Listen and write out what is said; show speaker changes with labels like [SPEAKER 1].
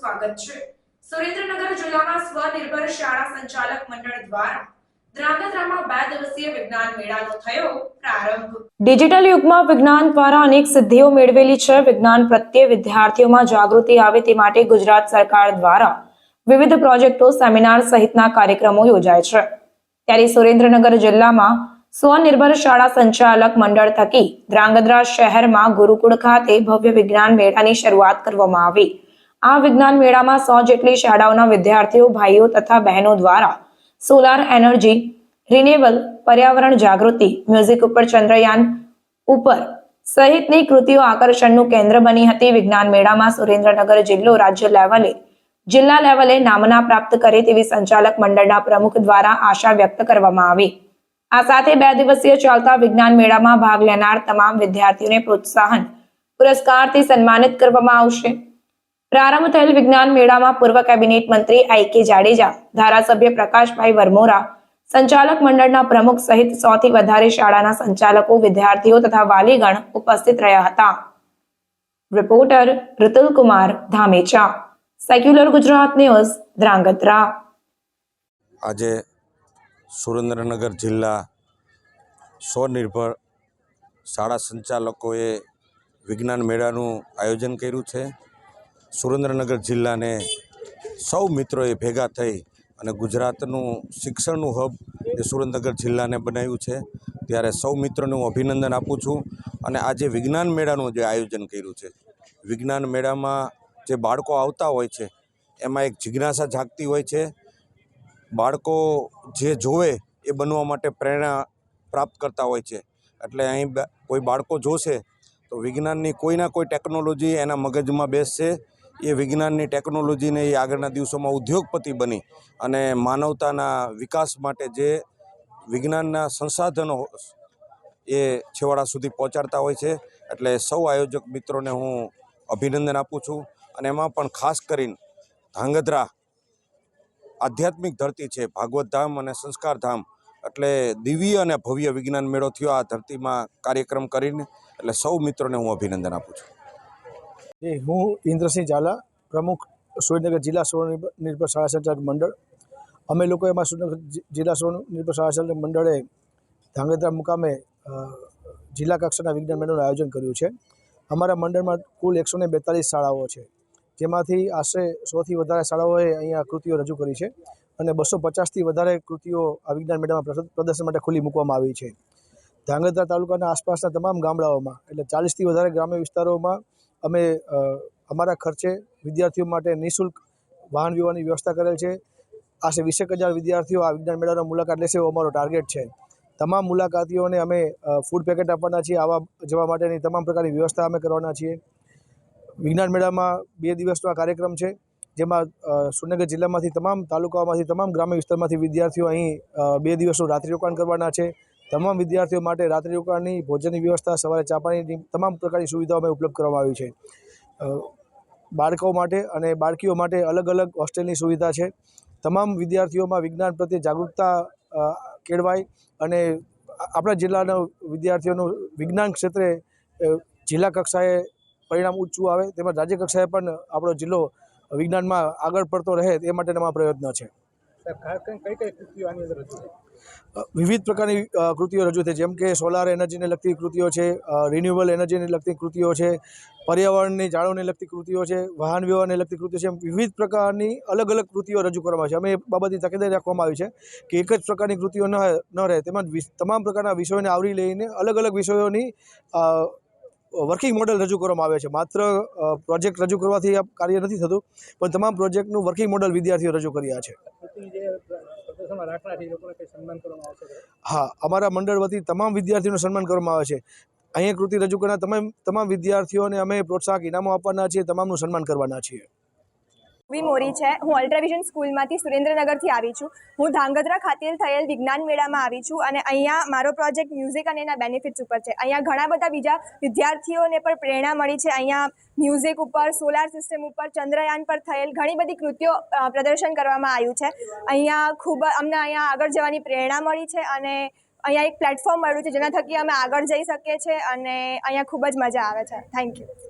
[SPEAKER 1] સ્વાગત છે. સુરેન્દ્રનગર જિલ્લામાં સ્વનિર્ભર શાળા સંચાલક મંડળ દ્વારા ડિજિટલ યુગમાં વિજ્ઞાન દ્વારા અનેક સિદ્ધિઓ મેળવેલી છે. વિજ્ઞાન પ્રત્યે વિદ્યાર્થીઓમાં જાગૃતિ આવે તે માટે ગુજરાત સરકાર દ્વારા વિવિધ પ્રોજેક્ટો, સેમિનાર સહિતના કાર્યક્રમો યોજાય છે. ત્યારે સુરેન્દ્રનગર જિલ્લામાં સ્વનિર્ભર શાળા સંચાલક મંડળ થકી ધ્રાંગધ્રા શહેરમાં ગુરુકુળ ખાતે ભવ્ય વિજ્ઞાન મેળાની શરૂઆત કરવામાં આવી. આ વિજ્ઞાન મેળામાં સો જેટલી શાળાઓના વિદ્યાર્થીઓ, ભાઈઓ તથા બહેનો દ્વારા સોલાર એનર્જી રિન્યુએબલ પર્યાવરણ જાગૃતિ મ્યુઝિક ઉપર ચંદ્રયાન ઉપર સહિતની કૃતિઓ આકર્ષણનું કેન્દ્ર બની હતી. વિજ્ઞાન મેળામાં સુરેન્દ્રનગર જિલ્લો રાજ્ય લેવલે, જિલ્લા લેવલે નામના પ્રાપ્ત કરે તેવી સંચાલક મંડળના પ્રમુખ દ્વારા આશા વ્યક્ત કરવામાં આવી. આ સાથે બે દિવસીય ચાલતા વિજ્ઞાન મેળામાં ભાગ લેનાર તમામ વિદ્યાર્થીઓને પ્રોત્સાહન પુરસ્કારથી સન્માનિત કરવામાં આવશે. પ્રારંભ થયેલ વિજ્ઞાન મેળામાં પૂર્વ કેબિનેટ મંત્રી આઈ કે જાડેજા, ધારાસભ્ય પ્રકાશભાઈ વરમોરા, સંચાલક મંડળના પ્રમુખ સહિતથી વધારે શાળાના સંચાલકો, વિદ્યાર્થીઓ તથા વાલીગણ ઉપસ્થિત રહ્યા હતા. Reporter Rutul Kumar Dhamecha. Secular Gujarat news Dhrangadhra.
[SPEAKER 2] આજે સુરેન્દ્રનગર જિલ્લા સ્વનિર્ભર શાળા સંચાલકોએ વિજ્ઞાન મેળાનું આયોજન કર્યું છે. સુરેન્દ્રનગર જિલ્લાને સૌ મિત્રોએ ભેગા થઈ અને ગુજરાતનું શિક્ષણનું હબ એ સુરેન્દ્રનગર જિલ્લાને બનાવ્યું છે. ત્યારે સૌ મિત્રોને હું અભિનંદન આપું છું અને આજે વિજ્ઞાન મેળાનું જે આયોજન કર્યું છે. વિજ્ઞાન મેળામાં જે બાળકો આવતા હોય છે, એમાં એક જિજ્ઞાસા જાગતી હોય છે. બાળકો જે જોવે એ બનવા માટે પ્રેરણા પ્રાપ્ત કરતા હોય છે. એટલે અહીં કોઈ બાળકો જોશે તો વિજ્ઞાનની કોઈના કોઈ ટેકનોલોજી એના મગજમાં બેસશે એ વિજ્ઞાનની ટેકનોલોજીને એ આગળના દિવસોમાં ઉદ્યોગપતિ બની અને માનવતાના વિકાસ માટે જે વિજ્ઞાનના સંસાધનો એ છેવાડા સુધી પહોંચાડતા હોય છે, એટલે સૌ આયોજક મિત્રોને હું અભિનંદન આપું છું અને એમાં પણ ખાસ કરીને ધાંગધ્રા આધ્યાત્મિક ધરતી છે, ભાગવત ધામ અને સંસ્કાર ધામ, એટલે દિવ્ય અને ભવ્ય વિજ્ઞાન મેળો થયો આ ધરતીમાં કાર્યક્રમ કરીને, એટલે સૌ મિત્રોને હું અભિનંદન આપું છું.
[SPEAKER 3] એ હું ઇન્દ્રસિંહ ઝાલા, પ્રમુખ સુરેન્દ્રનગર જિલ્લા સ્વનિર્ભર શાળા સંચાલક મંડળ. અમે લોકો એમાં સુરેન્દ્રનગર જિલ્લા સ્વનિર્ભર શાળા સંચાલક મંડળે ધાંગધ્રા મુકામે જિલ્લા કક્ષાના વિજ્ઞાન મેળાનું આયોજન કર્યું છે. અમારા મંડળમાં કુલ એકસો ને બેતાલીસ શાળાઓ છે, જેમાંથી આશરે સોથી વધારે શાળાઓએ અહીંયા કૃતિઓ રજૂ કરી છે અને બસો પચાસથી વધારે કૃતિઓ આ વિજ્ઞાન મેળામાં પ્રદર્શન માટે ખુલ્લી મૂકવામાં આવી છે. ધાંગધ્રા તાલુકાના આસપાસના તમામ ગામડાઓમાં એટલે ચાલીસથી વધારે ગ્રામ્ય વિસ્તારોમાં અમે અમારા ખર્ચે વિદ્યાર્થીઓ માટે નિઃશુલ્ક વાહન વ્યવહારની વ્યવસ્થા કરેલ છે. આશરે વીસેક હજાર વિદ્યાર્થીઓ આ વિજ્ઞાન મેળાનો મુલાકાત લેશે એવો અમારો ટાર્ગેટ છે. તમામ મુલાકાતીઓને અમે ફૂડ પેકેટ આપવાના છીએ આવા જવા માટેની તમામ પ્રકારની વ્યવસ્થા અમે કરવાના છીએ. વિજ્ઞાન મેળામાં બે દિવસનો આ કાર્યક્રમ છે જેમાં અ, સુરેન્દ્રનગર જિલ્લામાંથી તમામ તાલુકાઓમાંથી તમામ ગ્રામ્ય વિસ્તારમાંથી વિદ્યાર્થીઓ અહીં બે દિવસનું રાત્રિ રોકાણ કરવાના છે. તમામ વિદ્યાર્થીઓ માટે રાત્રિ રોકાણની ભોજનની વ્યવસ્થા, સવારે ચા પાણીની તમામ પ્રકારની સુવિધાઓ અમે ઉપલબ્ધ કરવામાં આવી છે. બાળકો માટે અને બાળકીઓ માટે અલગ અલગ હોસ્ટેલની સુવિધા છે. તમામ વિદ્યાર્થીઓમાં વિજ્ઞાન પ્રત્યે જાગૃતતા કેળવાય અને આપણા જિલ્લાના વિદ્યાર્થીઓનું વિજ્ઞાન ક્ષેત્રે જિલ્લા કક્ષાએ પરિણામ ઊંચું આવે, તેમજ રાજ્ય કક્ષાએ પણ આપણો જિલ્લો વિજ્ઞાનમાં આગળ પડતો રહે, એ માટેના પ્રયત્ન છે.
[SPEAKER 4] કઈ કઈ કૃતિઓ અંદર રજૂ?
[SPEAKER 3] વિવિધ પ્રકારની કૃતિઓ રજૂ થઈ, જેમ કે સોલાર એનર્જીને લગતી કૃતિઓ છે રિન્યુએબલ એનર્જીને લગતી કૃતિઓ છે, પર્યાવરણની જાળવણીને લગતી કૃતિઓ છે, વાહન વ્યવહારને લગતી કૃતિઓ છે વિવિધ પ્રકારની અલગ અલગ કૃતિઓ રજૂ કરવામાં આવે છે અમે એ બાબતની તકેદારી રાખવામાં આવી છે કે એક જ પ્રકારની કૃતિઓ ન ન રહે તેમજ તમામ પ્રકારના વિષયોને આવરી લઈને અલગ અલગ વિષયોની વર્કિંગ મોડેલ રજૂ કરવામાં આવે છે. માત્ર પ્રોજેક્ટ રજૂ કરવાથી આ કાર્ય નથી થતું પણ તમામ પ્રોજેક્ટનું વર્કિંગ મોડલ વિદ્યાર્થીઓ રજૂ કર્યા છે? હા અમારા મંડળ વતી તમામ વિદ્યાર્થીઓનું સન્માન કરવામાં આવે છે. અહીંયા કૃતિ રજૂ કરનાર તમામ તમામ વિદ્યાર્થીઓને અમે પ્રોત્સાહક ઇનામો આપવાના છીએ તમામનું સન્માન કરવાના છીએ.
[SPEAKER 5] વી મોરી છે. હું અલ્ટ્રાવિઝન સ્કૂલમાંથી સુરેન્દ્રનગરથી આવી છું. હું ધાંગધ્રા ખાતે થયેલ વિજ્ઞાન મેળામાં આવી છું અને અહીંયા મારો પ્રોજેક્ટ મ્યુઝિક અને એના બેનિફિટ્સ ઉપર છે. અહીંયા ઘણા બધા બીજા વિદ્યાર્થીઓને પણ પ્રેરણા મળી છે. અહીંયા મ્યુઝિક ઉપર, સોલાર સિસ્ટમ ઉપર, ચંદ્રયાન પર થયેલ ઘણી બધી કૃતિઓ પ્રદર્શન કરવામાં આવ્યું છે. અહીંયા ખૂબ, અમને અહીંયા આગળ જવાની પ્રેરણા મળી છે અને અહીંયા એક પ્લેટફોર્મ મળ્યું છે જેના થકી અમે આગળ જઈ શકીએ છીએ અને અહીંયા ખૂબ જ મજા આવે છે. Thank you